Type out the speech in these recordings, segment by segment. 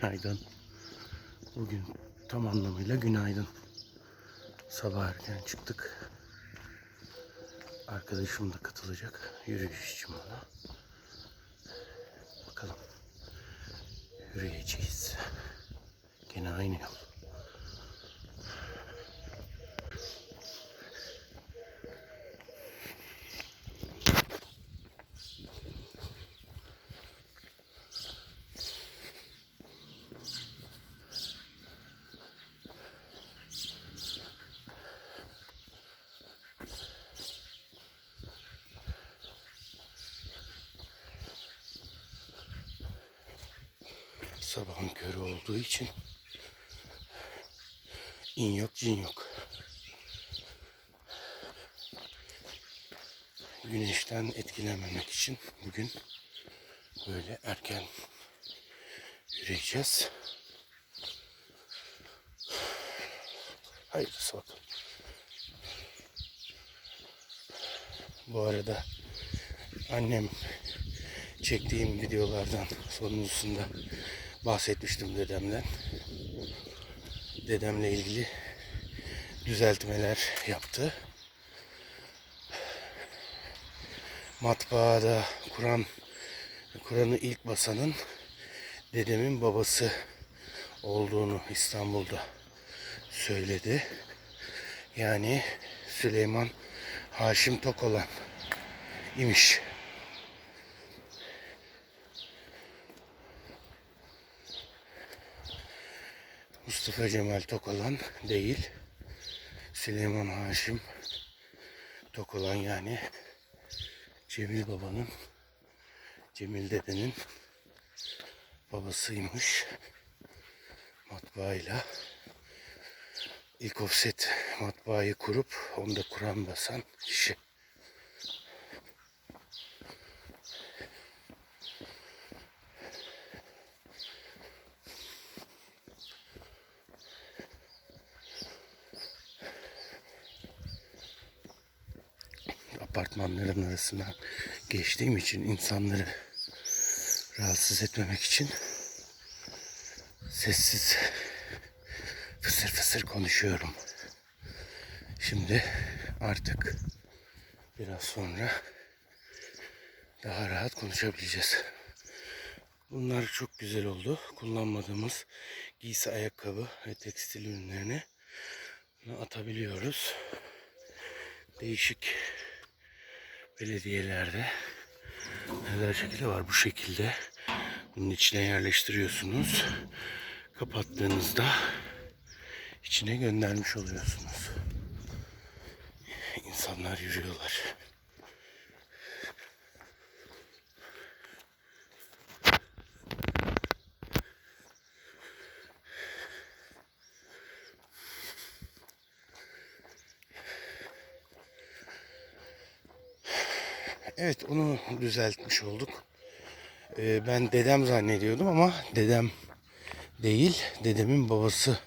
Günaydın. Bugün tam anlamıyla günaydın. Sabah erken çıktık. Arkadaşım da katılacak. Yürüyüş için bana. Bakalım. Yürüyeceğiz. Gene aynı yol. Sabahın körü olduğu için in yok cin yok. Güneşten etkilenmemek için bugün böyle erken yürüyeceğiz. Hayırlısı bakalım. Bu arada annem çektiğim videolardan sonuncusunda bahsetmiştim dedemden. Dedemle ilgili düzeltmeler yaptı. Matbaada Kur'an Kur'an'ı ilk basanın dedemin babası olduğunu İstanbul'da söyledi. Yani Süleyman Haşim Tokolan imiş. Mustafa Cemal Tokalan değil. Süleyman Haşim Tokalan yani Cemil Baba'nın Cemil Dede'nin babasıymış. Matbaayla ilk offset matbaayı kurup onda Kur'an basan kişi. Apartmanların arasına geçtiğim için insanları rahatsız etmemek için sessiz fısır fısır konuşuyorum. Şimdi artık biraz sonra daha rahat konuşabileceğiz. Bunlar çok güzel oldu. Kullanmadığımız giysi, ayakkabı ve tekstil ürünlerini atabiliyoruz. Değişik belediyelerde her şekilde var bu şekilde. Bunun içine yerleştiriyorsunuz. Kapattığınızda içine göndermiş oluyorsunuz. İnsanlar yürüyorlar. Evet onu düzeltmiş olduk. Ee, ben dedem zannediyordum ama dedem değil. Dedemin babası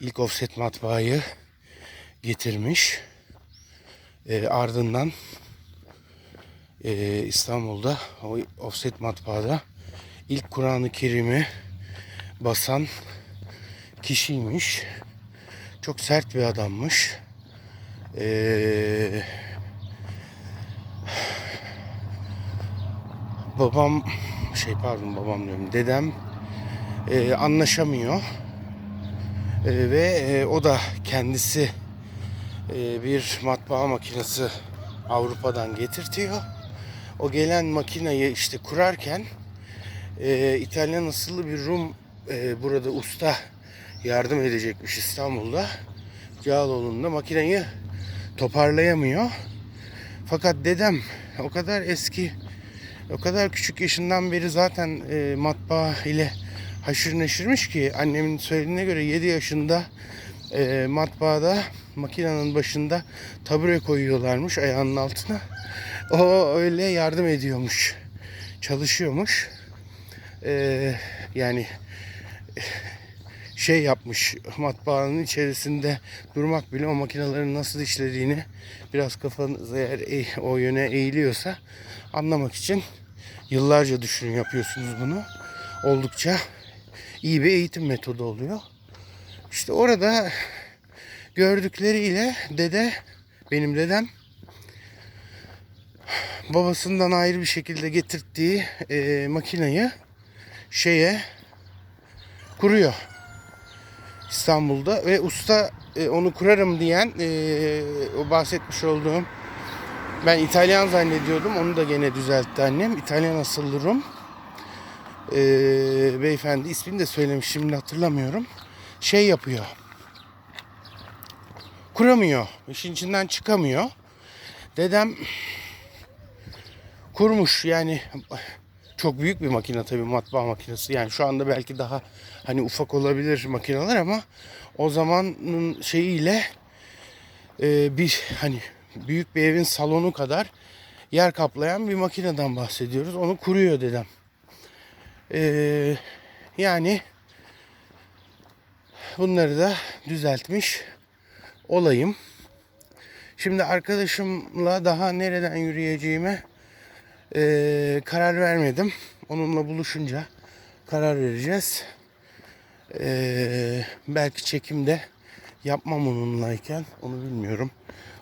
ilk offset matbaayı getirmiş. Ee, ardından e, İstanbul'da o offset matbaada ilk Kur'an-ı Kerim'i basan kişiymiş. Çok sert bir adammış. Eee babam şey pardon babam diyorum dedem e, anlaşamıyor E, ve e, o da kendisi e, bir matbaa makinesi Avrupa'dan getirtiyor. O gelen makineyi işte kurarken e, İtalyan asıllı bir Rum e, burada usta yardım edecekmiş İstanbul'da. Cağaloğlu'nda makineyi toparlayamıyor. Fakat dedem o kadar eski o kadar küçük yaşından beri zaten e, matbaa ile haşır neşirmiş ki annemin söylediğine göre 7 yaşında e, matbaada makinenin başında tabure koyuyorlarmış ayağının altına. O öyle yardım ediyormuş. Çalışıyormuş. E, yani şey yapmış matbaanın içerisinde durmak bile o makinelerin nasıl işlediğini biraz kafanız eğer eğ- o yöne eğiliyorsa anlamak için yıllarca düşünün yapıyorsunuz bunu. Oldukça iyi bir eğitim metodu oluyor. İşte orada gördükleriyle dede benim dedem babasından ayrı bir şekilde getirttiği e, makinayı şeye kuruyor. İstanbul'da ve usta e, onu kurarım diyen e, o bahsetmiş olduğum ben İtalyan zannediyordum. Onu da gene düzeltti annem. İtalyan asıllı Rum. E, beyefendi ismini de söylemiş şimdi hatırlamıyorum. Şey yapıyor. Kuramıyor. İşin içinden çıkamıyor. Dedem kurmuş yani çok büyük bir makine tabii matbaa makinesi. Yani şu anda belki daha hani ufak olabilir makineler ama o zamanın şeyiyle e, bir hani büyük bir evin salonu kadar yer kaplayan bir makineden bahsediyoruz. Onu kuruyor dedem. E, yani bunları da düzeltmiş olayım. Şimdi arkadaşımla daha nereden yürüyeceğime ee, karar vermedim. Onunla buluşunca karar vereceğiz. Ee, belki çekimde yapmam onunlayken onu bilmiyorum.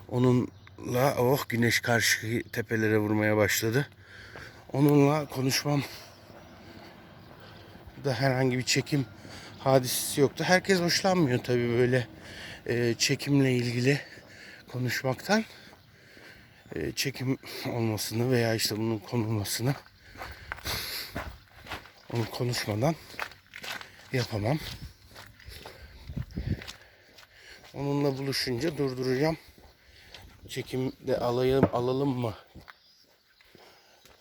Onunla oh güneş karşı tepelere vurmaya başladı. Onunla konuşmam da herhangi bir çekim hadisesi yoktu. Herkes hoşlanmıyor tabii böyle e, çekimle ilgili konuşmaktan e, çekim olmasını veya işte bunun konulmasını onu konuşmadan yapamam. Onunla buluşunca durduracağım. Çekimde alayım, alalım mı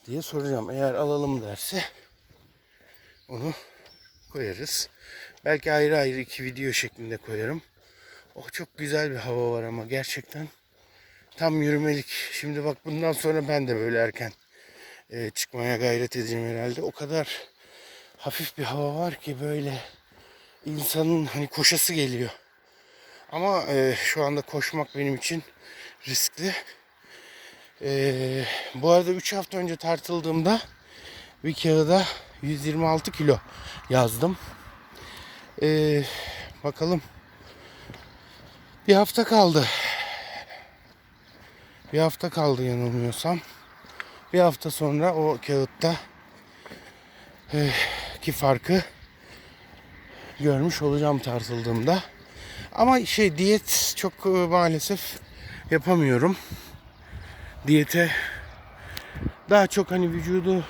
diye soracağım. Eğer alalım derse onu koyarız. Belki ayrı ayrı iki video şeklinde koyarım. Oh çok güzel bir hava var ama gerçekten tam yürümelik. Şimdi bak bundan sonra ben de böyle erken e, çıkmaya gayret edeceğim herhalde. O kadar hafif bir hava var ki böyle insanın hani koşası geliyor. Ama e, şu anda koşmak benim için riskli. E, bu arada 3 hafta önce tartıldığımda bir kağıda 126 kilo yazdım. E, bakalım. Bir hafta kaldı. Bir hafta kaldı yanılmıyorsam. Bir hafta sonra o kağıtta eh, ki farkı görmüş olacağım tartıldığımda. Ama şey diyet çok e, maalesef yapamıyorum. Diyete daha çok hani vücudu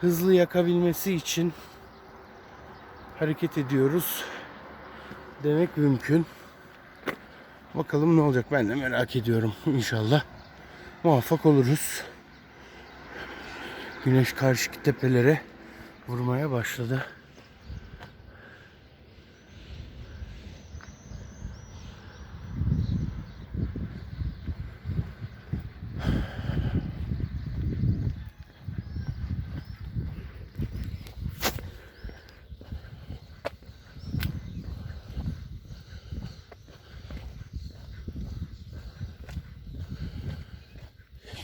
hızlı yakabilmesi için hareket ediyoruz demek mümkün. Bakalım ne olacak ben de merak ediyorum inşallah. Muvaffak oluruz. Güneş karşı tepelere vurmaya başladı.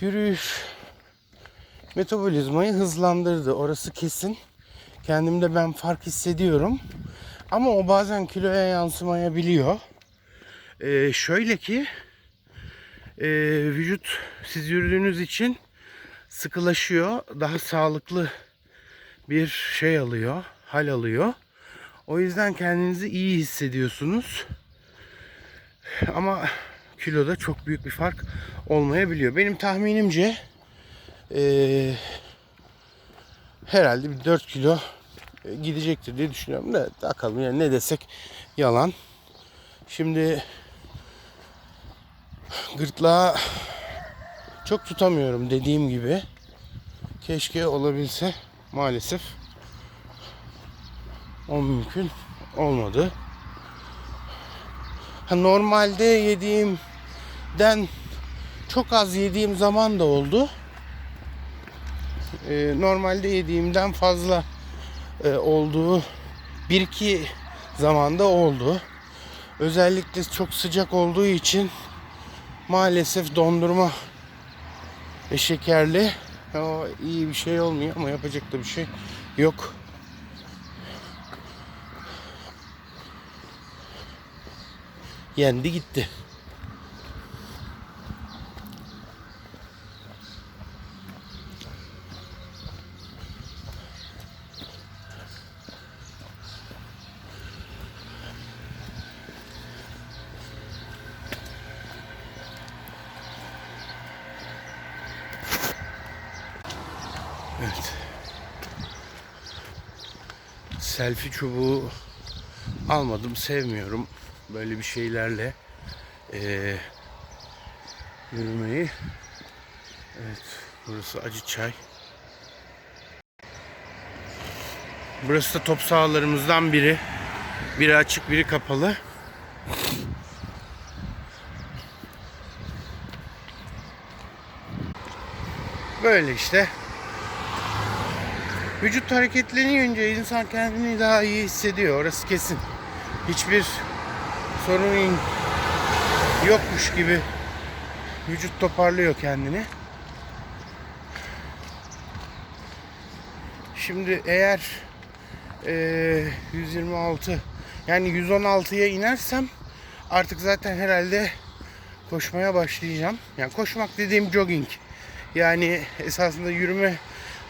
Yürüyüş metabolizmayı hızlandırdı. Orası kesin. Kendimde ben fark hissediyorum. Ama o bazen kiloya yansımayabiliyor. Ee, şöyle ki e, vücut siz yürüdüğünüz için sıkılaşıyor. Daha sağlıklı bir şey alıyor, hal alıyor. O yüzden kendinizi iyi hissediyorsunuz. Ama kiloda çok büyük bir fark olmayabiliyor. Benim tahminimce ee, herhalde bir 4 kilo e, gidecektir diye düşünüyorum da bakalım yani ne desek yalan. Şimdi gırtlağı çok tutamıyorum dediğim gibi. Keşke olabilse maalesef o mümkün olmadı. Normalde yediğimden çok az yediğim zaman da oldu e, normalde yediğimden fazla e, olduğu bir iki zamanda oldu. Özellikle çok sıcak olduğu için maalesef dondurma ve şekerli o iyi bir şey olmuyor ama yapacak da bir şey yok. Yendi gitti. Selfie çubuğu almadım, sevmiyorum böyle bir şeylerle eee, yürümeyi. Evet, burası acı çay. Burası da top sahalarımızdan biri. Biri açık, biri kapalı. Böyle işte. Vücut hareketleniyor insan kendini daha iyi hissediyor. Orası kesin. Hiçbir sorun yokmuş gibi vücut toparlıyor kendini. Şimdi eğer eee, 126 yani 116'ya inersem artık zaten herhalde koşmaya başlayacağım. Yani koşmak dediğim jogging. Yani esasında yürüme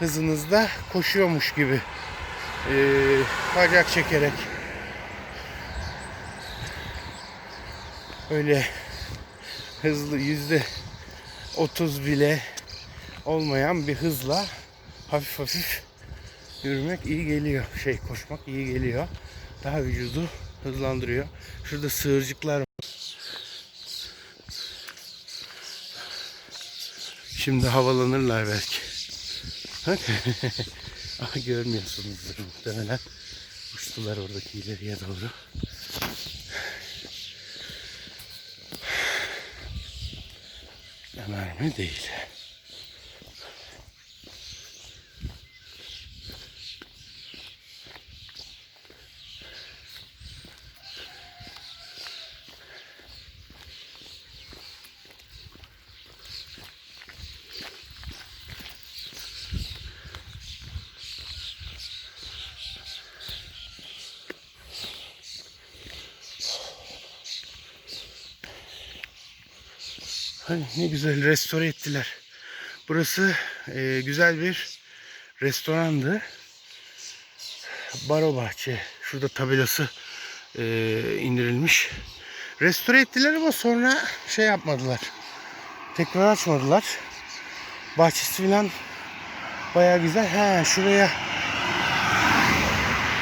hızınızda koşuyormuş gibi eee, bacak çekerek öyle hızlı yüzde 30 bile olmayan bir hızla hafif hafif yürümek iyi geliyor. Şey koşmak iyi geliyor. Daha vücudu hızlandırıyor. Şurada sığırcıklar var. Şimdi havalanırlar belki. Görmüyorsunuzdur muhtemelen. Uçtular oradaki ileriye doğru. Ömer mi değil. Ay, ne güzel restore ettiler. Burası e, güzel bir restorandı. Baro Bahçe. Şurada tabelası e, indirilmiş. Restore ettiler ama sonra şey yapmadılar. Tekrar açmadılar. Bahçesi falan baya güzel. Ha şuraya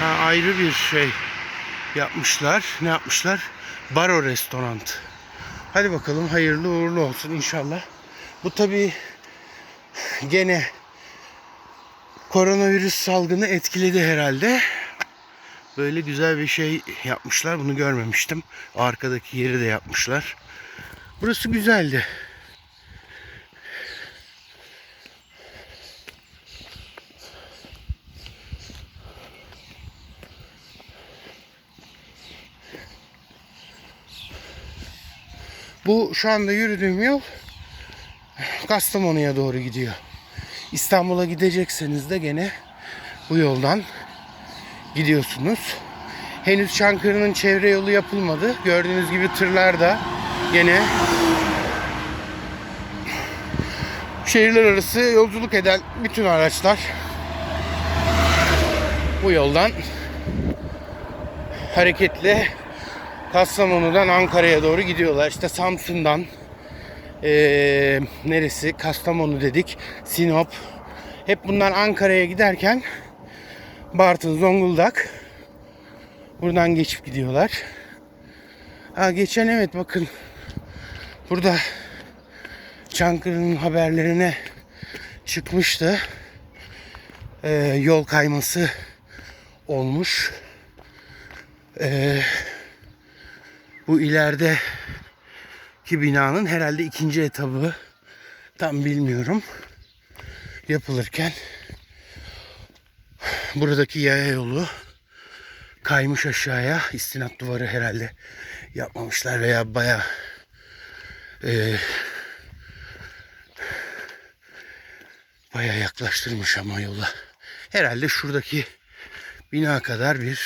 ha, ayrı bir şey yapmışlar. Ne yapmışlar? Baro restoran. Hadi bakalım hayırlı uğurlu olsun inşallah. Bu tabi gene koronavirüs salgını etkiledi herhalde. Böyle güzel bir şey yapmışlar. Bunu görmemiştim. Arkadaki yeri de yapmışlar. Burası güzeldi. Bu şu anda yürüdüğüm yol Kastamonu'ya doğru gidiyor. İstanbul'a gidecekseniz de gene bu yoldan gidiyorsunuz. Henüz Çankırı'nın çevre yolu yapılmadı. Gördüğünüz gibi tırlar da gene şehirler arası yolculuk eden bütün araçlar bu yoldan hareketli Kastamonu'dan Ankara'ya doğru gidiyorlar. İşte Samsun'dan eee, neresi? Kastamonu dedik. Sinop. Hep bunlar Ankara'ya giderken Bartın, Zonguldak buradan geçip gidiyorlar. Ha, geçen evet bakın burada Çankırı'nın haberlerine çıkmıştı. Eee, yol kayması olmuş. Eee bu ileride ki binanın herhalde ikinci etabı. Tam bilmiyorum. Yapılırken buradaki yaya yolu kaymış aşağıya. İstinat duvarı herhalde yapmamışlar veya baya e, baya yaklaştırmış ama yola. Herhalde şuradaki bina kadar bir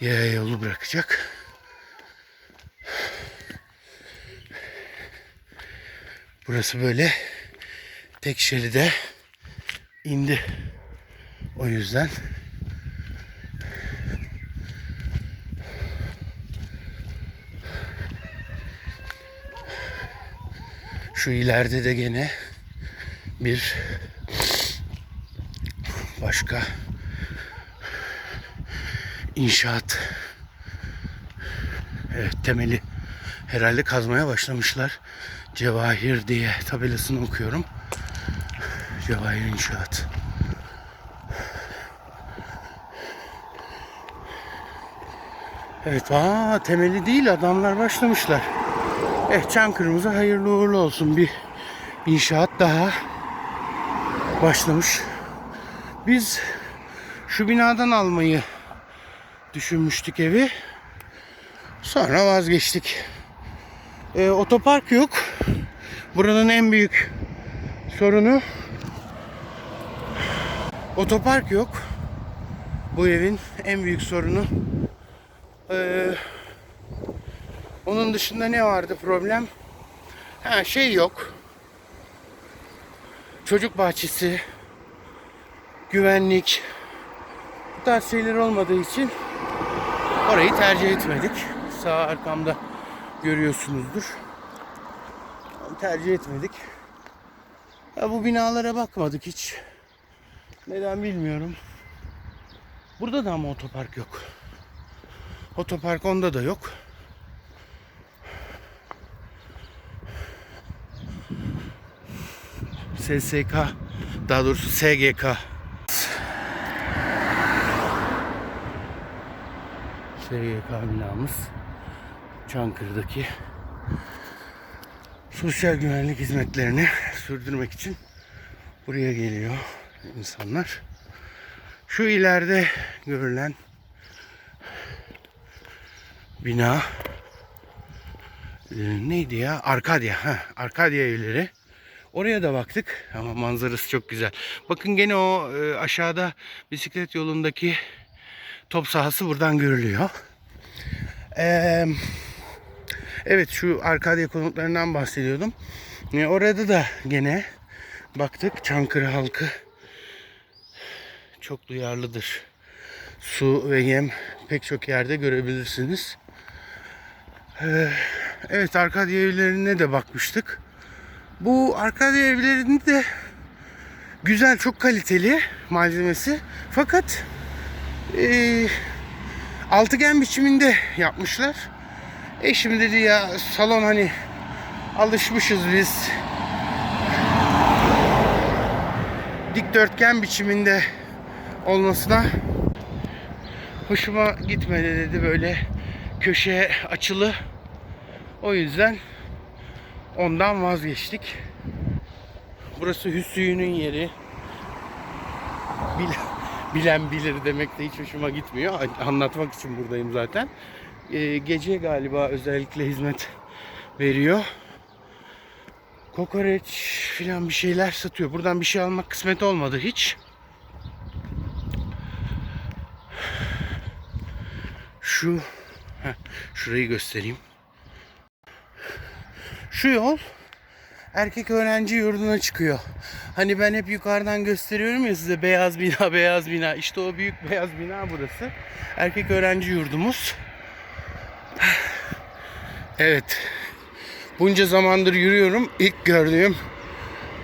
yaya yolu bırakacak. Burası böyle tek şeride indi. O yüzden şu ileride de gene bir başka inşaat evet, temeli herhalde kazmaya başlamışlar. Cevahir diye tabelasını okuyorum. Cevahir İnşaat. Evet, aa temeli değil adamlar başlamışlar. Eh Çankırımıza hayırlı uğurlu olsun bir inşaat daha başlamış. Biz şu binadan almayı düşünmüştük evi. Sonra vazgeçtik. Ee, otopark yok. Buranın en büyük sorunu otopark yok. Bu evin en büyük sorunu. Ee, onun dışında ne vardı problem? Ha şey yok. Çocuk bahçesi, güvenlik, bu tarz şeyler olmadığı için orayı tercih etmedik. Sağ arkamda görüyorsunuzdur. Tercih etmedik. Ya bu binalara bakmadık hiç. Neden bilmiyorum. Burada da ama otopark yok. Otopark onda da yok. SSK daha doğrusu SGK SGK binamız Çankırı'daki sosyal güvenlik hizmetlerini sürdürmek için buraya geliyor insanlar. Şu ileride görülen bina e, neydi ya? Arkadya. Ha, Arkadya evleri. Oraya da baktık ama manzarası çok güzel. Bakın gene o e, aşağıda bisiklet yolundaki top sahası buradan görülüyor. Eee Evet şu Arkadya konutlarından bahsediyordum. E, orada da gene baktık Çankırı halkı çok duyarlıdır. Su ve yem pek çok yerde görebilirsiniz. Ee, evet Arkadya evlerine de bakmıştık. Bu Arkadya evlerinde de güzel çok kaliteli malzemesi. Fakat e, altıgen biçiminde yapmışlar. Eşim dedi ya salon hani alışmışız biz dikdörtgen biçiminde olmasına hoşuma gitmedi dedi böyle köşe açılı. O yüzden ondan vazgeçtik. Burası Hüsnü'nün yeri. Bil, bilen bilir demek de hiç hoşuma gitmiyor. Anlatmak için buradayım zaten. Ee, gece galiba özellikle hizmet veriyor. Kokoreç filan bir şeyler satıyor. Buradan bir şey almak kısmet olmadı hiç. Şu heh, şurayı göstereyim. Şu yol erkek öğrenci yurduna çıkıyor. Hani ben hep yukarıdan gösteriyorum ya size beyaz bina beyaz bina. İşte o büyük beyaz bina burası. Erkek öğrenci yurdumuz. Evet. Bunca zamandır yürüyorum. İlk gördüğüm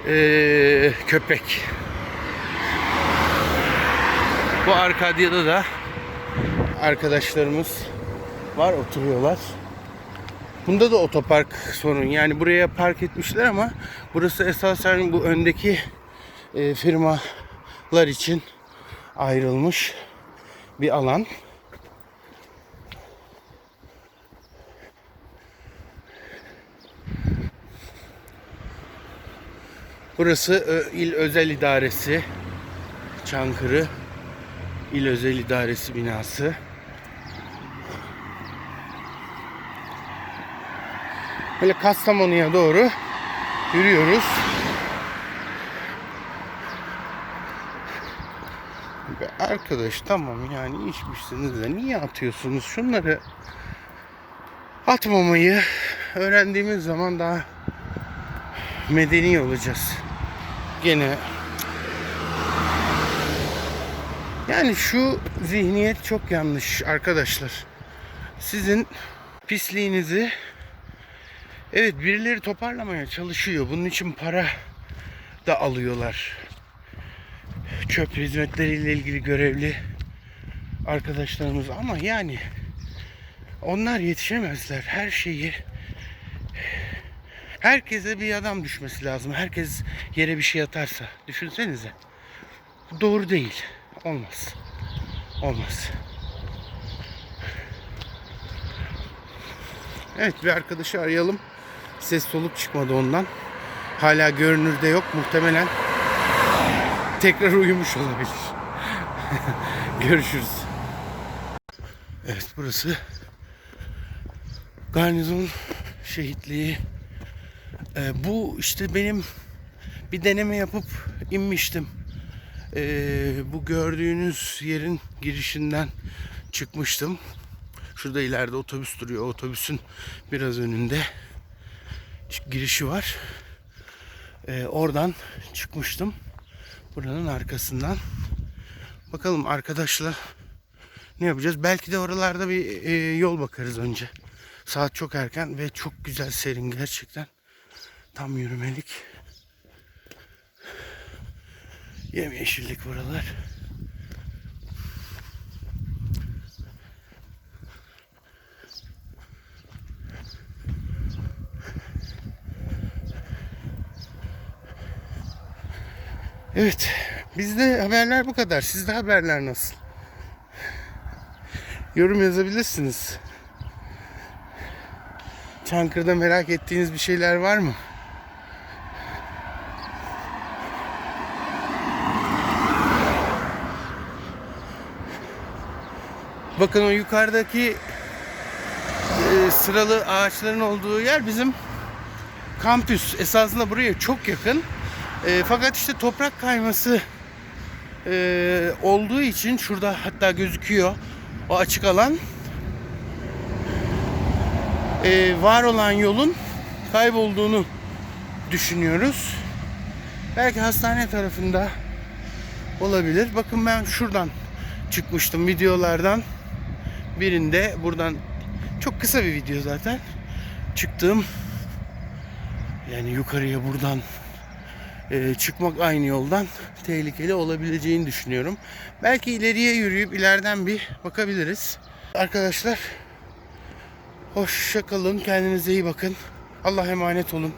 ee, köpek. Bu Arkadya'da da arkadaşlarımız var oturuyorlar. Bunda da otopark sorun. Yani buraya park etmişler ama burası esasen bu öndeki e, firmalar için ayrılmış bir alan. Burası Ö- İl Özel İdaresi Çankırı İl Özel İdaresi binası. Böyle Kastamonu'ya doğru yürüyoruz. Be arkadaş tamam yani içmişsiniz de niye atıyorsunuz şunları atmamayı öğrendiğimiz zaman daha medeni olacağız. Gene yani şu zihniyet çok yanlış arkadaşlar. Sizin pisliğinizi evet birileri toparlamaya çalışıyor. Bunun için para da alıyorlar. Çöp hizmetleriyle ilgili görevli arkadaşlarımız ama yani onlar yetişemezler. Her şeyi herkese bir adam düşmesi lazım. Herkes yere bir şey atarsa. Düşünsenize. Doğru değil. Olmaz. Olmaz. Evet bir arkadaşı arayalım. Ses soluk çıkmadı ondan. Hala görünürde yok. Muhtemelen tekrar uyumuş olabilir. Görüşürüz. Evet burası garnizon şehitliği. Ee, bu işte benim bir deneme yapıp inmiştim. Ee, bu gördüğünüz yerin girişinden çıkmıştım. Şurada ileride otobüs duruyor. Otobüsün biraz önünde girişi var. Ee, oradan çıkmıştım. Buranın arkasından. Bakalım arkadaşla ne yapacağız? Belki de oralarda bir e, yol bakarız önce. Saat çok erken ve çok güzel serin gerçekten. Tam yürümelik. Yemyeşillik buralar. Evet. Bizde haberler bu kadar. Sizde haberler nasıl? Yorum yazabilirsiniz. Çankırı'da merak ettiğiniz bir şeyler var mı? Bakın o yukarıdaki e, sıralı ağaçların olduğu yer bizim kampüs. Esasında buraya çok yakın. E, fakat işte toprak kayması e, olduğu için şurada hatta gözüküyor o açık alan. E, var olan yolun kaybolduğunu düşünüyoruz. Belki hastane tarafında olabilir. Bakın ben şuradan çıkmıştım videolardan birinde buradan çok kısa bir video zaten çıktığım yani yukarıya buradan e, çıkmak aynı yoldan tehlikeli olabileceğini düşünüyorum. Belki ileriye yürüyüp ileriden bir bakabiliriz. Arkadaşlar hoşça kalın. Kendinize iyi bakın. Allah emanet olun.